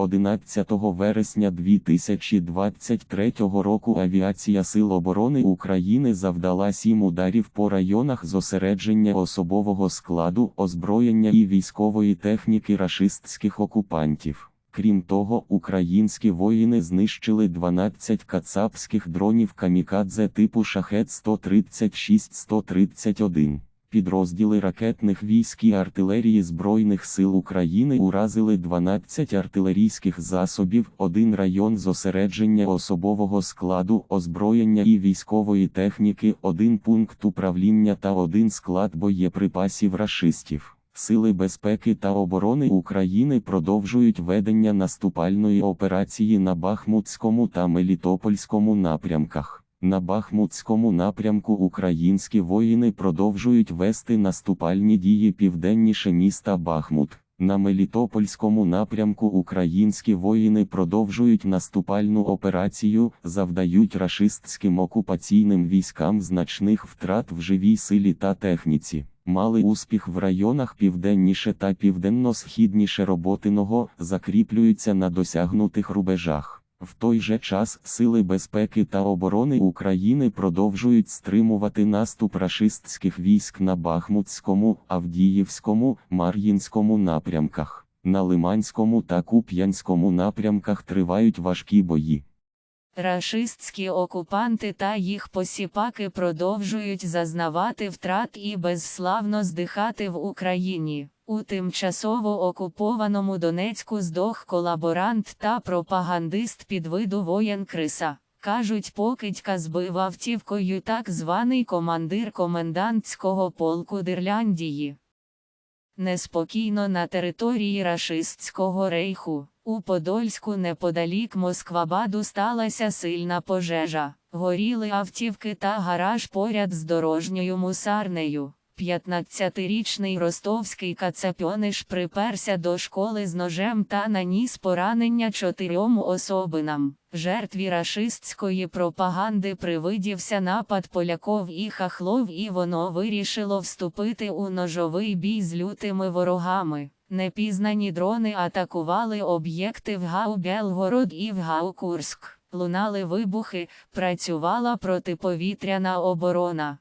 11 вересня 2023 року Авіація Сил оборони України завдала сім ударів по районах зосередження особового складу, озброєння і військової техніки рашистських окупантів. Крім того, українські воїни знищили 12 кацапських дронів камікадзе типу шахет 136-131. Підрозділи ракетних військ і артилерії Збройних сил України уразили 12 артилерійських засобів, один район зосередження особового складу, озброєння і військової техніки, один пункт управління та один склад боєприпасів рашистів. Сили безпеки та оборони України продовжують ведення наступальної операції на Бахмутському та Мелітопольському напрямках. На Бахмутському напрямку українські воїни продовжують вести наступальні дії південніше міста Бахмут. На Мелітопольському напрямку українські воїни продовжують наступальну операцію, завдають рашистським окупаційним військам значних втрат в живій силі та техніці. Мали успіх в районах південніше та південно-східніше роботиного, закріплюються на досягнутих рубежах. В той же час Сили безпеки та оборони України продовжують стримувати наступ рашистських військ на Бахмутському, Авдіївському, Мар'їнському напрямках. На Лиманському та Куп'янському напрямках тривають важкі бої. Рашистські окупанти та їх посіпаки продовжують зазнавати втрат і безславно здихати в Україні. У тимчасово окупованому Донецьку здох колаборант та пропагандист під виду воєн Криса. Кажуть, покидька збив автівкою так званий командир комендантського полку Дирляндії. Неспокійно на території рашистського рейху. У Подольську неподалік Москвабаду сталася сильна пожежа. Горіли автівки та гараж поряд з дорожньою мусарнею. 15-річний ростовський кацапьониш приперся до школи з ножем та наніс поранення чотирьом особинам. Жертві рашистської пропаганди привидівся напад поляков і хахлов і воно вирішило вступити у ножовий бій з лютими ворогами. Непізнані дрони атакували об'єкти в Гау Белгород і в Гау Курск. Лунали вибухи, працювала протиповітряна оборона.